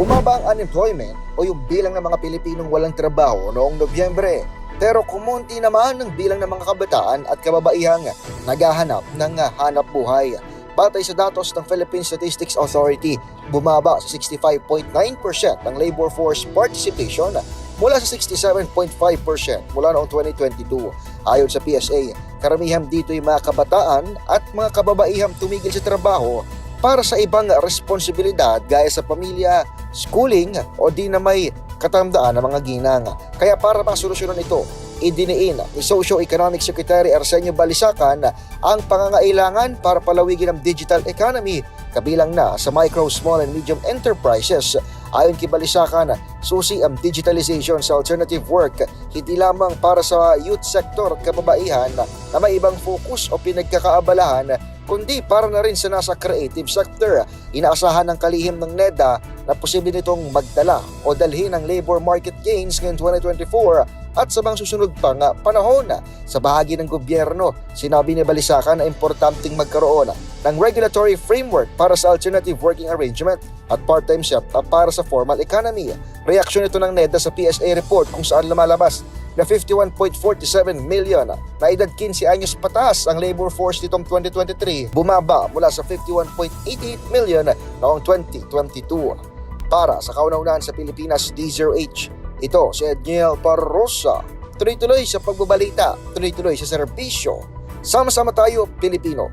Bumaba ang unemployment o yung bilang ng mga Pilipinong walang trabaho noong Nobyembre. Pero kumunti naman ang bilang ng mga kabataan at kababaihang naghahanap ng hanap buhay. Batay sa datos ng Philippine Statistics Authority, bumaba sa 65.9% ang labor force participation mula sa 67.5% mula noong 2022. Ayon sa PSA, karamihan dito ay mga kabataan at mga kababaihang tumigil sa trabaho para sa ibang responsibilidad gaya sa pamilya, schooling o di na may katandaan ng mga ginang. Kaya para masolusyonan ito, idiniin ni Socio-Economic Secretary Arsenio Balisacan ang pangangailangan para palawigin ang digital economy kabilang na sa micro, small and medium enterprises. Ayon kay Balisacan, susi ang digitalization sa alternative work hindi lamang para sa youth sector at kababaihan na may ibang focus o pinagkakaabalahan kundi para na rin sa nasa creative sector. Inaasahan ng kalihim ng NEDA na posible nitong magdala o dalhin ang labor market gains ngayong 2024 at sa mga susunod pang ah, panahon sa bahagi ng gobyerno. Sinabi ni Balisacan na importanteng magkaroon ng regulatory framework para sa alternative working arrangement at part-time setup para sa formal economy. Reaksyon ito ng NEDA sa PSA report kung saan lumalabas na 51.47 million na edad 15 anyos pataas ang labor force nitong 2023 bumaba mula sa 51.88 million noong 2022. Para sa kauna-unahan sa Pilipinas D0H, ito si Edniel Parrosa. Tuloy-tuloy sa pagbabalita, tuloy-tuloy sa serbisyo. Sama-sama tayo, Pilipino.